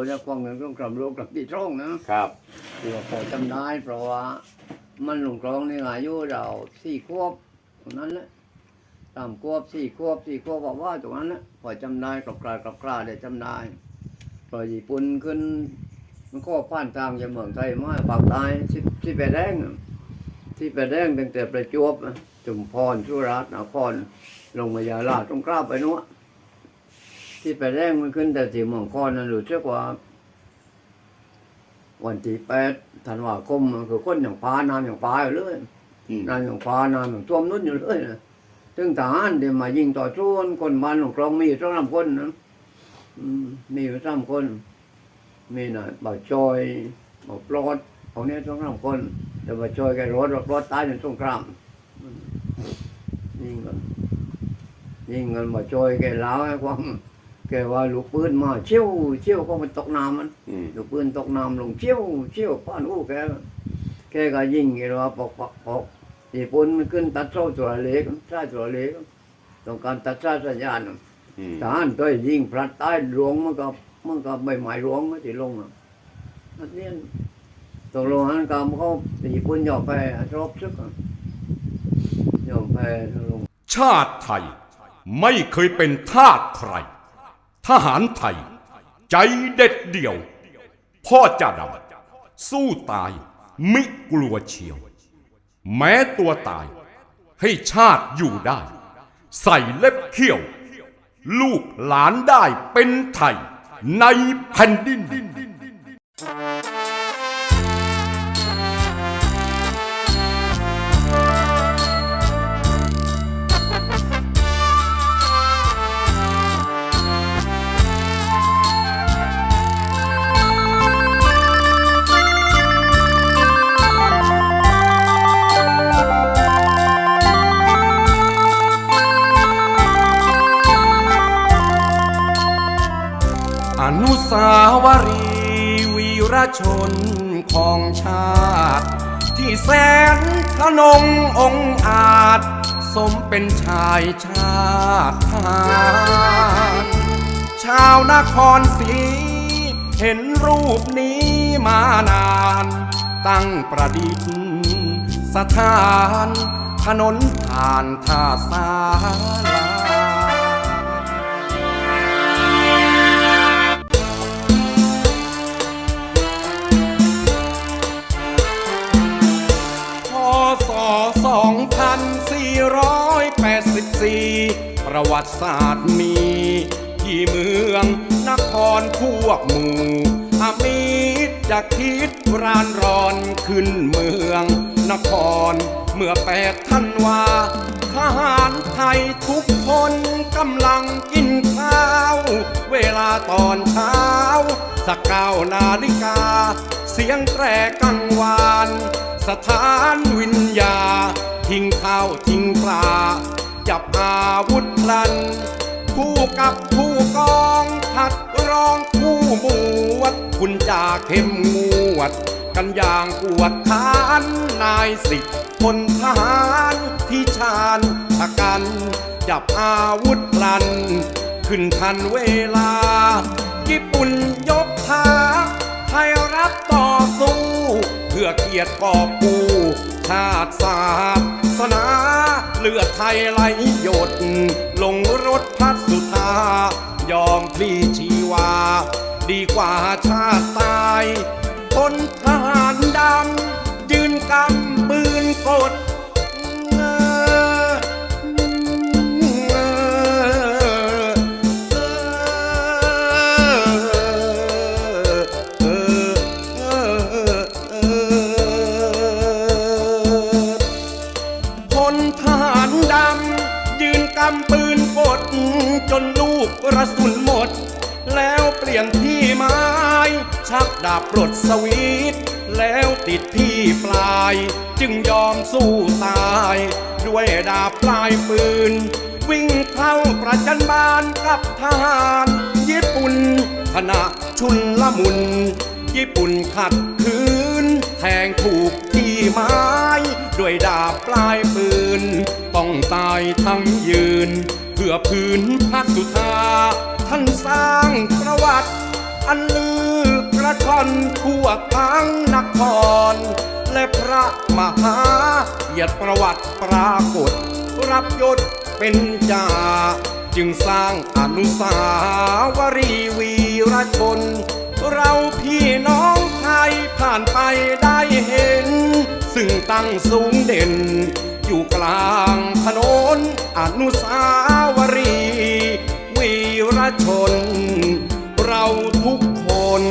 คนจะฟังเงินต้องกำโลกกับที่ช่องนะครับที่ว่าพอจำได้เพราะว่ามันหลงกรองในอายุเราสี่ขวบตรงนั้นแหละสามขวบสี่ขวบสี่ขวบบอกว่าตรงนั้นแหละพอจำได้กลับกลายกลับกลาได้จำได้พอญี่ปุ่นขึ้น มันก็ผ่านทางจากเมืองไทยมาปากใต้ที่ที่ไปแดงอะที่ไปแดงตั้งแต่ประจวบอะจุมพรสุราษฎร์นครลงมายาลาตรงกล้าไปนู้น ที่ไปแดงมันขึ้นแต่ที่เมืองคอนนั่นรู้สึกว่า วันที่แปดธันวาคมมันคือคนอย่างฟ้าน้ำอย่างฟ้าอยู่เลยอืมน้ำอย่างฟ้าน้ำอย่างท่วมนุ่นอยู่เลยนะซึ่งทหารที่มายิงต่อสู้คนบ้านหลวงกรองมีอยู่สองสามคนนะอืมมีอยู่สามคน มีหน่อยบ่าวจอยบ่าวปลอดของนี้สองสามคน แต่บ่าวจอยแกรถรถตายในสงครามอืมยิงกันยิงกันบ่าวจอยแกเล้าวให้ฟัง แกว่าลูกปืนมาเชี่ยวเชี่ยวก็มันตกน้ำมันอืมลูกปืนตกน้ำลงเชี่ยวเชี่ยวป้านอู้แกแกก็ยิงแกว่าปอกปอกปอกญี่ปุ่นมันขึ้นตัดโซ่ตัวเล็กใช่ตัวเล็กต้องการตัดซ่าสัญญาณอืมทหารตัวยิงพลัดใต้หลวงมันก็มันก็ใบไม้หลวงมันที่ลงอะนักเรียนตกลงหันกรรมเขาญี่ปุ่นยอมแพ้รบซึกอะยอมแพ้ลงชาติไทย ไม่เคยเป็นทาสใคร ทหารไทย ใจเด็ดเดี่ยว พ่อจะดำสู้ตายมิกลัวเชียว แม้ตัวตายให้ชาติอยู่ได้ ใส่เล็บเขี้ยว ลูกหลานได้เป็นไทยในแผ่นดิน นุสาวรีย์วีรชนของชาติ ที่แสนทนงองอาจ สมเป็นชายชาติทารชาวนครศรีเห็นรูปนี้มานาน ตั้งประดิษฐ์สถาน ถนนผ่านท่าสาลา ประวัติศาสตร์มี ที่เมืองนครพวกหมู่อามิตรจะคิดรานรอนขึ้นเมือง นครเมื่อแปดท่านวาทหารไทยทุกคนกำลังกินข้าว เวลาตอนเช้าสักเก้านาฬิกา เสียงแตรกังวาน สถานวิญญา ทิ้งข้าวทิ้งปลา จับอาวุธพลัน คู่กับผู้กองผัดร้องคู่หมวด คุณจ่าเข้มงวด กันอย่างปวดขานนายสิบพลทหารที่ชาญชะกัน จับอาวุธพลัน ขึ้นทันเวลา ญี่ปุ่นยกทัพไทยรับต่อสู้ เพื่อเกียรติกอบกูชาติศาสนาเลือดไทยไหลหยด ลงรถพัดสุธายอมพลีชีวา ดีกว่าชาติตายพลทหารดำ ด จนลูกกระสุนหมด แล้วเปลี่ยนที่ไม้ ชักดาบปลดสวีทแล้วติดที่ปลาย จึงยอมสู้ตาย ด้วยดาบปลายปืน วิ่งเข้าประจันบานกับทหารญี่ปุ่นขณะชุนละมุน ญี่ปุ่นขัดขืน แทงถูกที่ไม้ ด้วยดาบปลายปืน ต้องตายทั้งยืน พื่อพื้นพักสุธาท่านสร้างประวัติ อันลือชนทั่วทั้งนคร และพระมหาเกียรติประวัติปรากฏ รับยศเป็นจ่าจึงสร้างอนุสาวรีย์วีรชน เราพี่น้องไทยผ่านไปได้เห็น ซึ่งตั้งสูงเด่น อยู่กลางถนนอนุสาวรีย์วีรชน เราทุกคน